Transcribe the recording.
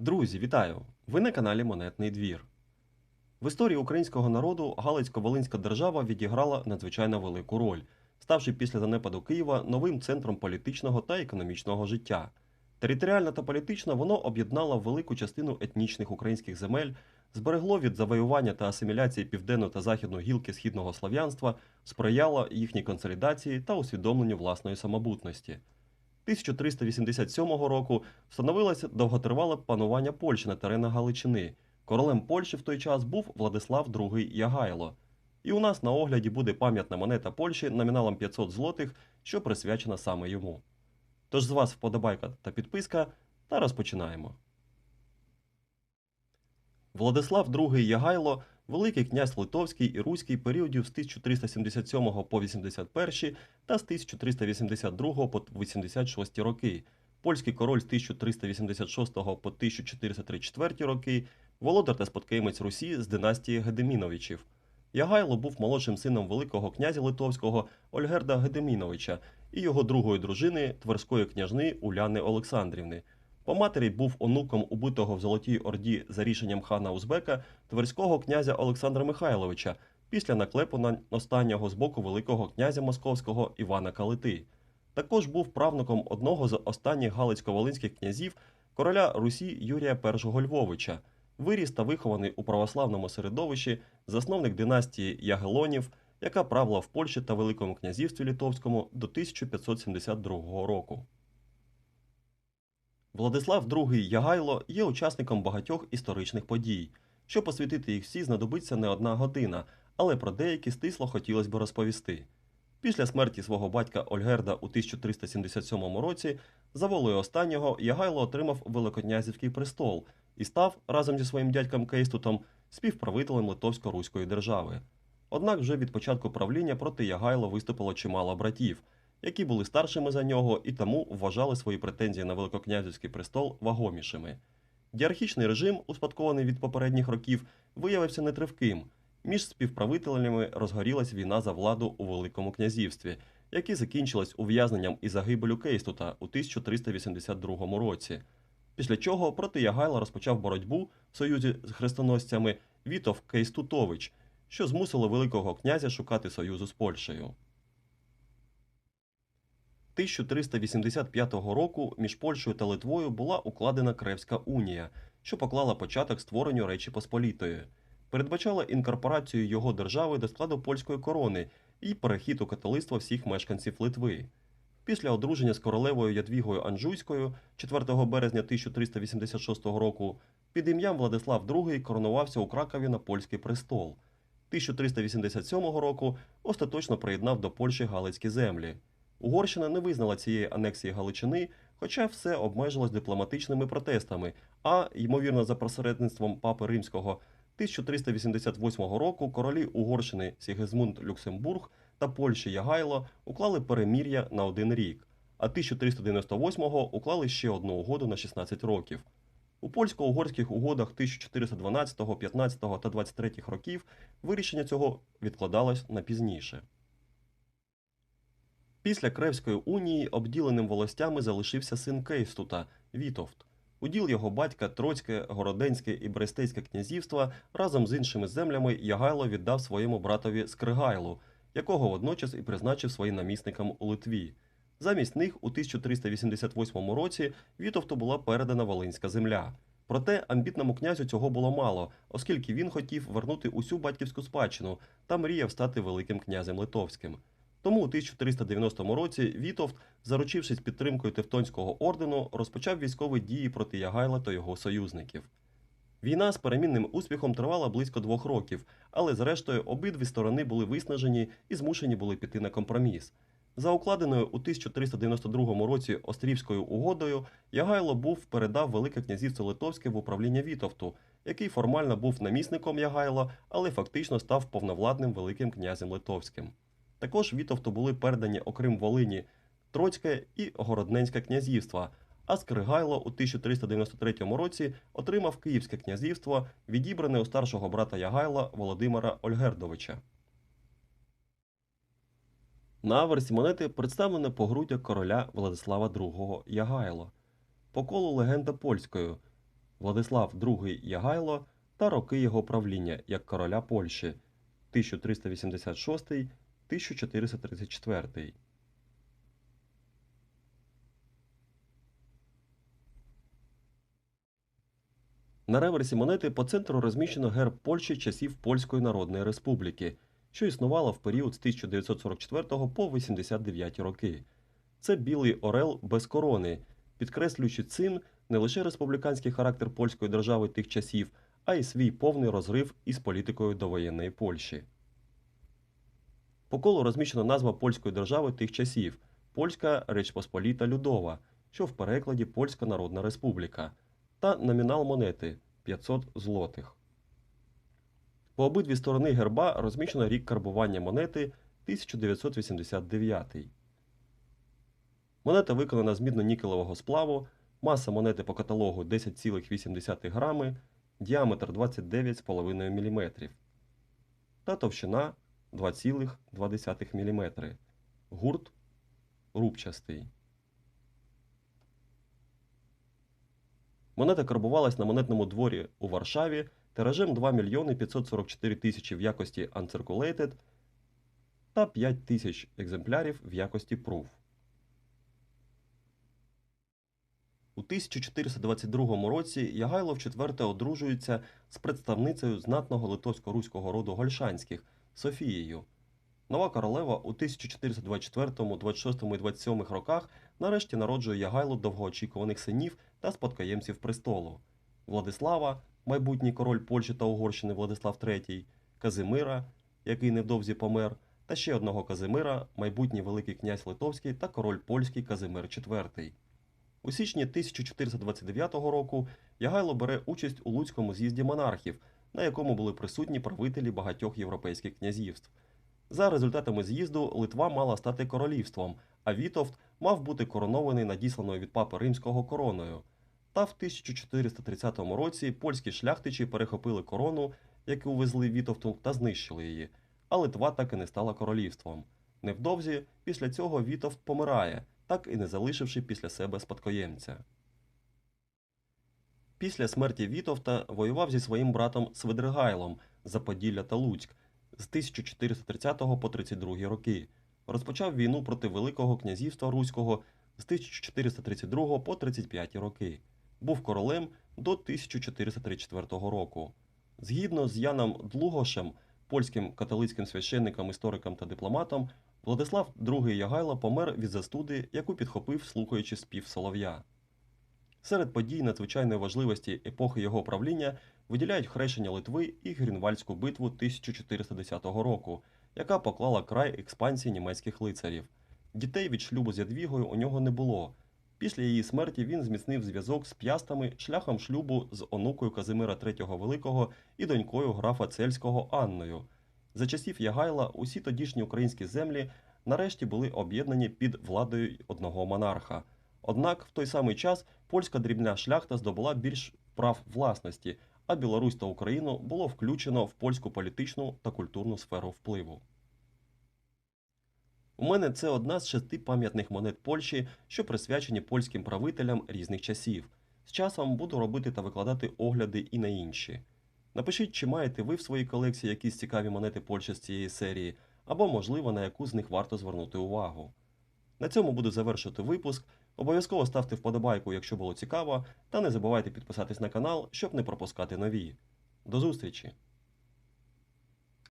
Друзі, вітаю! Ви на каналі Монетний двір. В історії українського народу Галицько-Волинська держава відіграла надзвичайно велику роль, ставши після занепаду Києва новим центром політичного та економічного життя. Територіально та політично воно об'єднало велику частину етнічних українських земель, зберегло від завоювання та асиміляції південну та західну гілки східного слав'янства, сприяло їхній консолідації та усвідомленню власної самобутності. 1387 року встановилося довготривале панування Польщі на теренах Галичини. Королем Польщі в той час був Владислав II Ягайло. І у нас на огляді буде пам'ятна монета Польщі номіналом 500 злотих, що присвячена саме йому. Тож з вас вподобайка та підписка, та розпочинаємо. Владислав II Ягайло – великий князь Литовський і Руський періодів з 1377 по 81 та з 1382 по 86 роки, польський король з 1386 по 1434 роки, володар та спадкоємець Русі з династії Гедеміновичів. Ягайло був молодшим сином великого князя Литовського Ольгерда Гедеміновича і його другої дружини Тверської княжни Уляни Олександрівни. По матері був онуком убитого в Золотій Орді за рішенням хана Узбека Тверського князя Олександра Михайловича після наклепу на останнього з боку Великого князя Московського Івана Калити. Також був правнуком одного з останніх галицько-волинських князів короля Русі Юрія І Львовича, виріс та вихований у православному середовищі, засновник династії Ягелонів, яка правила в Польщі та Великому князівстві Литовському до 1572 року. Владислав II Ягайло є учасником багатьох історичних подій. Щоб освітити їх всі, знадобиться не одна година, але про деякі стисло хотілося б розповісти. Після смерті свого батька Ольгерда у 1377 році за волею останнього Ягайло отримав Великокнязівський престол і став разом зі своїм дядьком Кейстутом співправителем Литовсько-Руської держави. Однак вже від початку правління проти Ягайло виступило чимало братів, які були старшими за нього і тому вважали свої претензії на Великокнязівський престол вагомішими. Діархічний режим, успадкований від попередніх років, виявився нетривким. Між співправителями розгорілась війна за владу у Великому князівстві, яка закінчилась ув'язненням і загибелю Кейстута у 1382 році. Після чого проти Ягайла розпочав боротьбу в союзі з хрестоносцями Вітов Кейстутович, що змусило Великого князя шукати союзу з Польщею. 1385 року між Польщею та Литвою була укладена Кревська унія, що поклала початок створенню Речі Посполітої, передбачала інкорпорацію його держави до складу польської корони і перехід у католицтво всіх мешканців Литви. Після одруження з королевою Ядвігою Анжуйською 4 березня 1386 року під ім'ям Владислав II коронувався у Кракові на польський престол. 1387 року остаточно приєднав до Польщі Галицькі землі. Угорщина не визнала цієї анексії Галичини, хоча все обмежилось дипломатичними протестами, а, ймовірно, за посередництвом папи римського 1388 року королі Угорщини Сігезмунд Люксембург та Польщі Ягайло уклали перемір'я на один рік, а 1398-го уклали ще одну угоду на 16 років. У польсько-угорських угодах 1412, 15 та 23 років вирішення цього відкладалось на пізніше. Після Кревської унії обділеним волостями залишився син Кейстута Вітовт. Уділ його батька Троцьке, Городенське і Брестейське князівства разом з іншими землями Ягайло віддав своєму братові Скригайлу, якого водночас і призначив своїм намісником у Литві. Замість них у 1388 році Вітовту була передана Волинська земля. Проте амбітному князю цього було мало, оскільки він хотів вернути усю батьківську спадщину та мріяв стати великим князем литовським. Тому у 1390 році Вітовт, заручившись підтримкою Тевтонського ордену, розпочав військові дії проти Ягайла та його союзників. Війна з перемінним успіхом тривала близько двох років, але зрештою обидві сторони були виснажені і змушені були піти на компроміс. За укладеною у 1392 році Острівською угодою Ягайло був передав Велике князівство Литовське в управління Вітовту, який формально був намісником Ягайла, але фактично став повновладним Великим князем Литовським. Також Вітовту були передані, окрім Волині, Троцьке і Городненське князівства, а Скригайло у 1393 році отримав Київське князівство, відібране у старшого брата Ягайла Володимира Ольгердовича. На аверсі монети представлене погруддя короля Владислава II Ягайло. По колу легенда польською. Владислав II Ягайло та роки його правління як короля Польщі 1386-1434. На реверсі монети по центру розміщено герб Польщі часів Польської Народної Республіки, що існувала в період з 1944 по 89 роки. Це білий орел без корони, підкреслюючи цим не лише республіканський характер польської держави тих часів, а й свій повний розрив із політикою довоєнної Польщі. По колу розміщена назва польської держави тих часів Польська Речпосполіта Людова, що в перекладі Польська Народна Республіка, та номінал монети 500 злотих. По обидві сторони герба розміщено рік карбування монети 1989. Монета виконана з мідно-нікелевого сплаву, маса монети по каталогу 10,8 грами, діаметр 29,5 мм та товщина 2,2 мм. Гурт рубчастий. Монета карбувалась на монетному дворі у Варшаві тиражем 2 мільйони 544 тисячі в якості Uncirculated та 5 тисяч екземплярів в якості Proof. У 1422 році Ягайло вчетверте одружується з представницею знатного литовсько-руського роду Гольшанських Софією. Нова королева у 1424, 26 і 27 роках нарешті народжує Ягайлу довгоочікуваних синів та спадкоємців престолу Владислава, майбутній король Польщі та Угорщини Владислав III, Казимира, який невдовзі помер, та ще одного Казимира, майбутній Великий князь Литовський та король польський Казимир IV. У січні 1429 року Ягайло бере участь у Луцькому з'їзді монархів, на якому були присутні правителі багатьох європейських князівств. За результатами з'їзду Литва мала стати королівством, а Вітовт мав бути коронований надісланою від папи римського короною. Та в 1430 році польські шляхтичі перехопили корону, яку везли Вітовту, та знищили її, а Литва так і не стала королівством. Невдовзі після цього Вітовт помирає, так і не залишивши після себе спадкоємця. Після смерті Вітовта воював зі своїм братом Свидригайлом за Поділля та Луцьк з 1430 по 32 роки. Розпочав війну проти Великого князівства Руського з 1432 по 35 роки. Був королем до 1434 року. Згідно з Яном Длугошем, польським католицьким священником, істориком та дипломатом, Владислав II Ягайло помер від застуди, яку підхопив, слухаючи спів солов'я. Серед подій надзвичайної важливості епохи його правління виділяють хрещення Литви і Грінвальдську битву 1410 року, яка поклала край експансії німецьких лицарів. Дітей від шлюбу з Ядвігою у нього не було. Після її смерті він зміцнив зв'язок з п'ястами шляхом шлюбу з онукою Казимира III Великого і донькою графа Цельського Анною. За часів Ягайла усі тодішні українські землі нарешті були об'єднані під владою одного монарха. Однак в той самий час польська дрібна шляхта здобула більш прав власності, а Білорусь та Україну було включено в польську політичну та культурну сферу впливу. У мене це одна з шести пам'ятних монет Польщі, що присвячені польським правителям різних часів. З часом буду робити та викладати огляди і на інші. Напишіть, чи маєте ви в своїй колекції якісь цікаві монети Польщі з цієї серії, або, можливо, на яку з них варто звернути увагу. На цьому буду завершити випуск. Обов'язково ставте вподобайку, якщо було цікаво, та не забувайте підписатись на канал, щоб не пропускати нові. До зустрічі!